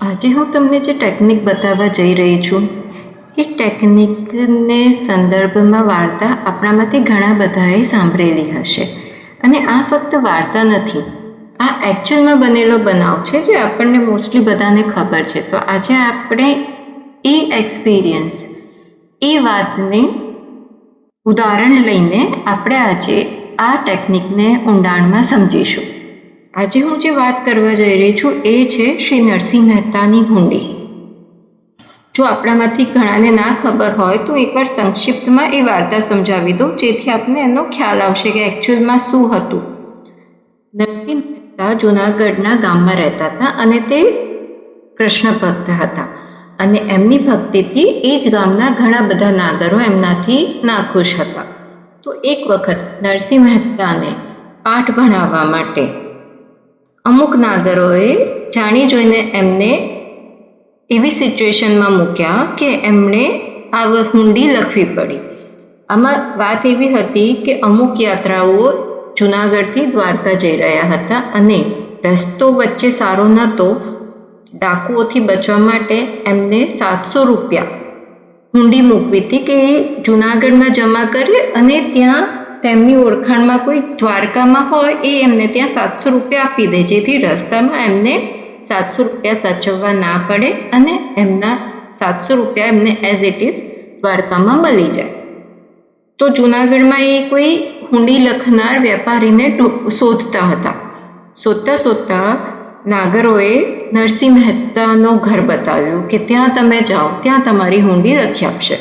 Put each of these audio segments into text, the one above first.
આજે હું તમને જે ટેકનિક બતાવવા જઈ રહી છું, એ ટેકનિકને સંદર્ભમાં વાર્તા આપણામાંથી ઘણા બધાએ સાંભળેલી હશે. અને આ ફક્ત વાર્તા નથી, આ એકચ્યુઅલમાં બનેલો બનાવ છે જે આપણને મોસ્ટલી બધાને ખબર છે. તો આજે આપણે એ એક્સપિરિયન્સ એ વાતને ઉદાહરણ લઈને આપણે આજે આ ટેકનિકને ઊંડાણમાં સમજીશું. આજે હું જે વાત કરવા જઈ રહી છું એ છે શ્રી નરસિંહ મહેતાની હુંડી. જો આપણામાંથી ઘણાને ના ખબર હોય તો એકવાર સંક્ષિપ્તમાં એ વાર્તા સમજાવી દઉં, જેથી આપને એનો ખ્યાલ આવશે કે એકચ્યુઅલમાં શું હતું. નરસિંહ મહેતા જૂનાગઢના ગામમાં રહેતા હતા અને તે કૃષ્ણ ભક્ત હતા. અને એમની ભક્તિથી એ જ ગામના ઘણા બધા નાગરો એમનાથી નાખુશ હતા. તો એક વખત નરસિંહ મહેતાને પાઠ ભણાવવા માટે અમુક નાગરોએ જાણી જોઈને એમને એવી સિચ્યુએશનમાં મૂક્યા કે એમણે આ હુંડી લખવી પડી. આમાં વાત એવી હતી કે અમુક યાત્રાઓ જુનાગઢથી દ્વારકા જઈ રહ્યા હતા અને રસ્તો વચ્ચે સારો નહોતો, ડાકુઓથી બચવા માટે એમને સાતસો રૂપિયા હુંડી મૂકવી હતી કે એ જુનાગઢમાં જમા કરે અને ત્યાં તેમની ઓળખાણમાં કોઈ દ્વારકામાં હોય એ એમને ત્યાં સાતસો રૂપિયા આપી દે, જેથી રસ્તામાં એમને સાતસો રૂપિયા સાચવવા ના પડે અને એમના સાતસો રૂપિયા એમને એઝ ઇટ ઇઝ દ્વારકામાં મળી જાય. તો જુનાગઢમાં એ કોઈ હુંડી લખનાર વેપારીને શોધતા હતા. શોધતા શોધતા નાગરોએ નરસિંહ મહેતાનો ઘર બતાવ્યું કે ત્યાં તમે જાઓ, ત્યાં તમારી હુંડી લખી આપશે.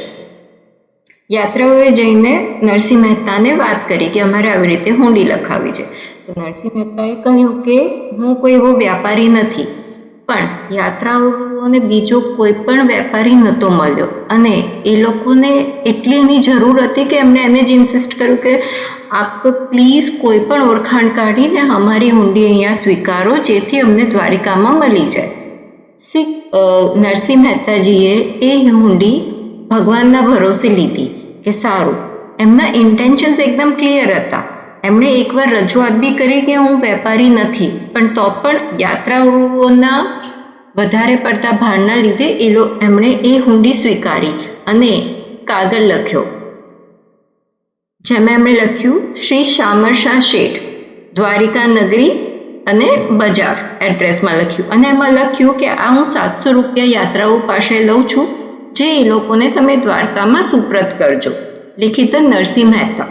યાત્રાઓએ જઈને નરસિંહ મહેતાને વાત કરી કે અમારે આવી રીતે હુંડી લખાવી છે. તો નરસિંહ મહેતાએ કહ્યું કે હું કોઈ એવો વ્યાપારી નથી, પણ યાત્રાઓને બીજો કોઈ પણ વેપારી નહોતો મળ્યો. અને એ લોકોને એટલી એની જરૂર હતી કે એમણે એને જ ઇન્સિસ્ટ કર્યું કે આપ પ્લીઝ કોઈ પણ ઓળખાણ કાઢીને અમારી હુંડી અહીંયા સ્વીકારો, જેથી અમને દ્વારિકામાં મળી જાય. શ્રી નરસિંહ મહેતાજીએ એ હુંડી ભગવાનના ભરોસે લીધી. કે સારું. એમના ઇન્ટેન્શન્સ એકદમ ક્લિયર હતા. એમણે એકવાર રજૂઆત બી કરી કે હું વેપારી નથી, પણ તો પણ યાત્રાળુઓના વધારે પડતા ભારના લીધે એ એમણે એ હુંડી સ્વીકારી અને કાગળ લખ્યો. જેમાં એમણે લખ્યું, શ્રી શામરશાહ શેઠ, દ્વારિકા નગરી અને બજાર એડ્રેસમાં લખ્યું. અને એમાં લખ્યું કે આ હું સાતસો રૂપિયા યાત્રાઓ પાસે લઉં છું જે એ લોકોને તમે દ્વારકામાં સુપ્રત કરજો. લિખિત નરસિંહ મહેતા.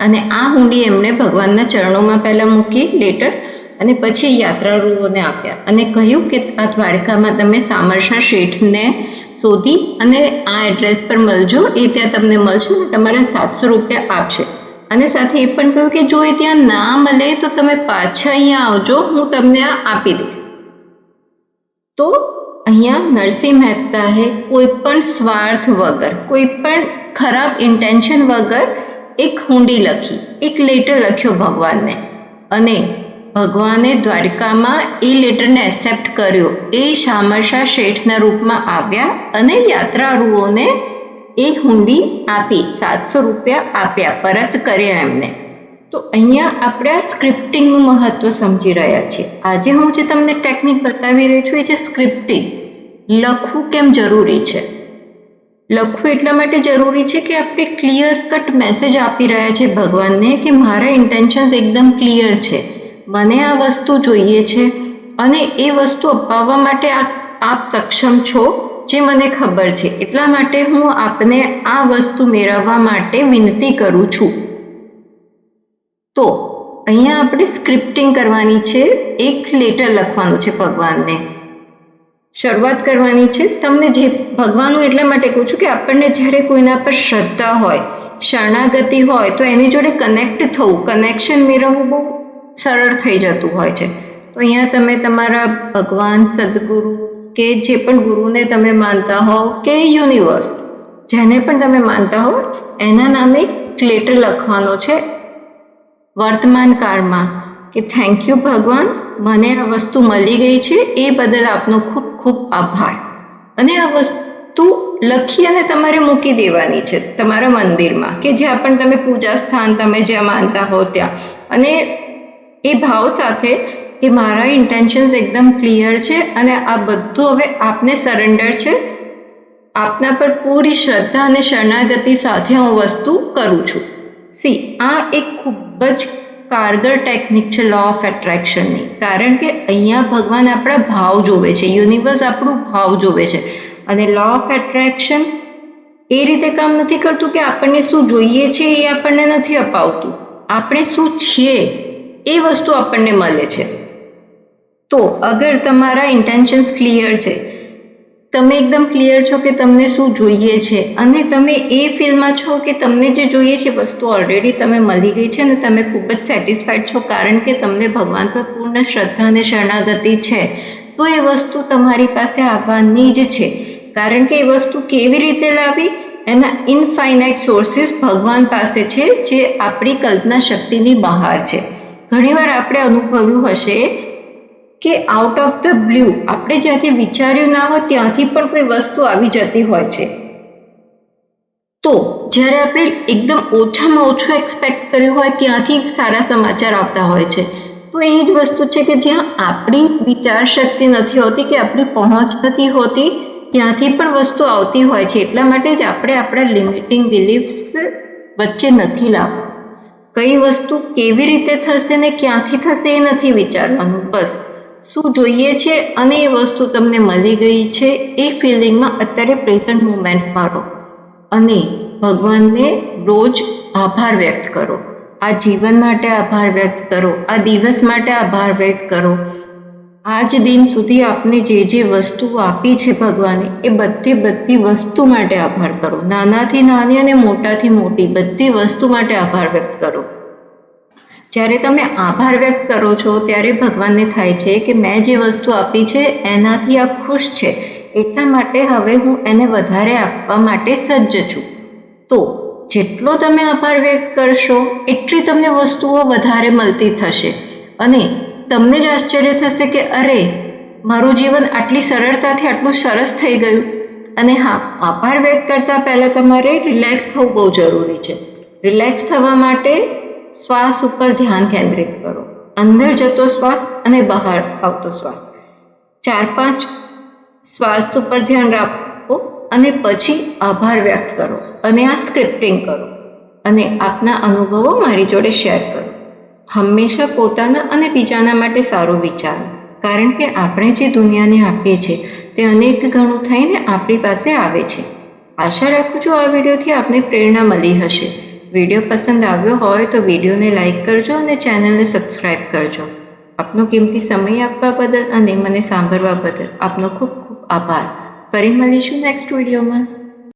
અને આ હુંડી એમણે ભગવાનના ચરણોમાં પહેલાં મૂકી લેટર અને પછી યાત્રાળુઓને આપ્યા. અને કહ્યું કે આ દ્વારકામાં તમે સામરસા શેઠને શોધી અને આ એડ્રેસ પર મળજો. એ ત્યાં તમને મળશે અને તમારે સાતસો રૂપિયા આપશે. અને સાથે એ પણ કહ્યું કે જો એ ત્યાં ના મળે તો તમે પાછા અહીંયા આવજો. હું તમને આ આપી દઈશ. તો અહીંયા નરસિંહ મહેતાએ કોઈ પણ સ્વાર્થ વગર, કોઈ પણ ખરાબ ઇન્ટેન્શન વગર એક હુંડી લખી, એક લેટર લખ્યો ભગવાનને. અને ભગવાને દ્વારકામાં એ લેટરને એક્સેપ્ટ કર્યો. એ શામરશા શેઠના રૂપમાં આવ્યા અને યાત્રાળુઓને એ હુંડી આપી, સાતસો રૂપિયા આપ્યા, પરત કર્યા એમને. તો અહીંયા આપણે આ સ્ક્રિપ્ટિંગનું મહત્ત્વ સમજી રહ્યા છીએ. આજે હું જે તમને ટેકનિક બતાવી રહી છું એ છે સ્ક્રિપ્ટિંગ લખવું કેમ જરૂરી છે? લખવું એટલા માટે જરૂરી છે કે આપણે ક્લિયર કટ મેસેજ આપી રહ્યા છે ભગવાનને કે મારા ઇન્ટેન્શન્સ એકદમ ક્લિયર છે. મને આ વસ્તુ જોઈએ છે અને એ વસ્તુ અપાવવા માટે આપ સક્ષમ છો જે મને ખબર છે. એટલા માટે હું આપને આ વસ્તુ મેળવવા માટે વિનંતી કરું છું. તો અહીંયા આપણે સ્ક્રિપ્ટિંગ કરવાની છે, એક લેટર લખવાનું છે ભગવાનને. શરૂઆત કરવાની છે. તમને જે ભગવાનનું એટલા માટે કહું છું કે આપણને જ્યારે કોઈના પર શ્રદ્ધા હોય, શરણાગતિ હોય, તો એની જોડે કનેક્ટ થવું કનેક્શન મેળવવું બહુ સરળ થઈ જતું હોય છે. તો અહીંયા તમે તમારા ભગવાન, સદગુરુ કે જે પણ ગુરુને તમે માનતા હો કે યુનિવર્સ જેને પણ તમે માનતા હો એના નામે એક લેટર લખવાનો છે. વર્તમાન કાળમાં કે થેન્ક યુ ભગવાન, મને આ વસ્તુ મળી ગઈ છે, એ બદલ આપનો ખૂબ ખૂબ આભાર. અને આ વસ્તુ લખી અને તમારે મૂકી દેવાની છે, તમારા મંદિરમાં, કે જ્યાં પણ તમે પૂજા સ્થાન તમે જ્યાં માનતા હો ત્યાં. અને એ ભાવ સાથે કે મારા ઇન્ટેન્શન્સ એકદમ ક્લિયર છે અને આ બધું હવે આપને સરેન્ડર છે. આપના પર પૂરી શ્રદ્ધા અને શરણાગતિ સાથે હું વસ્તુ કરું છું. સી આ એક ખૂબ જ કારગર ટેકનિક છે લો ઓફ એટ્રેક્શનની કારણ કે અહીંયા ભગવાન આપણા ભાવ જોવે છે યુનિવર્સ આપણું ભાવ જોવે છે. અને લો ઓફ એટ્રેક્શન એ રીતે કામ નથી કરતું કે આપણને શું જોઈએ છે એ આપણને નથી અપાવતું. આપણે શું છીએ એ વસ્તુ આપણને મળે છે. તો અગર તમારા ઇન્ટેન્શન્સ ક્લિયર છે તમે એકદમ ક્લિયર છો કે તમને શું જોઈએ છે અને તમે એ ફિલ્ડમાં છો કે તમને જે જોઈએ છે વસ્તુ ઓલરેડી તમે મળી ગઈ છે અને તમે ખૂબ જ સેટિસ્ફાઈડ છો કારણ કે તમને ભગવાન પર પૂર્ણ શ્રદ્ધા અને શરણાગતિ છે. તો એ વસ્તુ તમારી પાસે આવવાની જ છે. કારણ કે એ વસ્તુ કેવી રીતે લાવી એના ઇનફાઇનાઇટ સોર્સિસ ભગવાન પાસે છે જે આપણી કલ્પના શક્તિની બહાર છે. ઘણીવાર આપણે અનુભવ્યું હશે કે આઉટ ઓફ ધ બ્લુ આપણે જ્યાંથી વિચાર્યું ના હોય, ત્યાંથી પણ કોઈ વસ્તુ આવી જતી હોય છે. તો, જ્યારે આપણે એકદમ ઓછામાં ઓછું એક્સપેક્ટ કર્યું હોય, ત્યાંથી સારા સમાચાર આવતા હોય છે. તો એ જ વસ્તુ છે કે જ્યાં આપણી વિચાર શક્તિ નથી હોતી, કે આપણી પહોંચ નથી હોતી, ત્યાંથી પણ વસ્તુ આવતી હોય છે. એટલા માટે જ આપણે આપણા લિમિટિંગ બિલીફ્સ વચ્ચે નથી લાવવા કઈ વસ્તુ કેવી રીતે થશે ને ક્યાંથી થશે એ નથી વિચારવાનું. બસ. શું જોઈએ છે અને એ વસ્તુ તમને મળી ગઈ છે, એ ફિલિંગમાં અત્યારે પ્રેઝન્ટ મુમેન્ટમાં રહો અને ભગવાનને રોજ આભાર વ્યક્ત કરો. આ જીવન માટે આભાર વ્યક્ત કરો. આ દિવસ માટે આભાર વ્યક્ત કરો. આજ દિન સુધી આપને જે જે વસ્તુઓ આપી છે ભગવાને, એ બધી બધી વસ્તુ માટે આભાર કરો. નાનાથી નાની અને મોટાથી મોટી બધી વસ્તુ માટે આભાર વ્યક્ત કરો. જ્યારે તમે આભાર વ્યક્ત કરો છો, ત્યારે ભગવાનને થાય છે કે મેં જે વસ્તુ આપી છે, એનાથી આ ખુશ છે. એટલા માટે હવે હું એને વધારે આપવા માટે સજ્જ છું. તો, જેટલો તમે આભાર વ્યક્ત કરશો, એટલી તમને વસ્તુઓ વધારે મળતી થશે. અને તમને જ આશ્ચર્ય થશે કે, અરે, મારું જીવન આટલી સરળતાથી આટલું સરસ થઈ ગયું. અને હા, આભાર વ્યક્ત કરતાં પહેલાં તમારે રિલેક્સ થવું બહુ જરૂરી છે. રિલેક્સ થવા માટે શ્વાસ ઉપર ધ્યાન કેન્દ્રિત કરો. અંદર જતો શ્વાસ અને બહાર આવતો શ્વાસ. ચાર પાંચ શ્વાસ ઉપર ધ્યાન રાખો અને પછી આભાર વ્યક્ત કરો અને આ સ્ક્રિપ્ટિંગ કરો અને આપના અનુભવો મારી જોડે શેર કરો. હંમેશા પોતાના અને બીજાના માટે સારું વિચારો. કારણ કે આપણે જે દુનિયાને આપીએ છીએ તે અનેક ગણું થઈને આપણી પાસે આવે છે. આશા રાખું છું આ વિડીયોથી આપને પ્રેરણા મળી હશે. વીડિયો પસંદ આવ્યો હોય તો વિડીયોને લાઇક કરજો અને ચેનલને સબસ્ક્રાઇબ કરજો. આપનો કિંમતી સમય આપવા બદલ અને મને સાંભળવા બદલ આપનો ખૂબ ખૂબ આભાર. ફરી મળીશું નેક્સ્ટ વિડીયોમાં.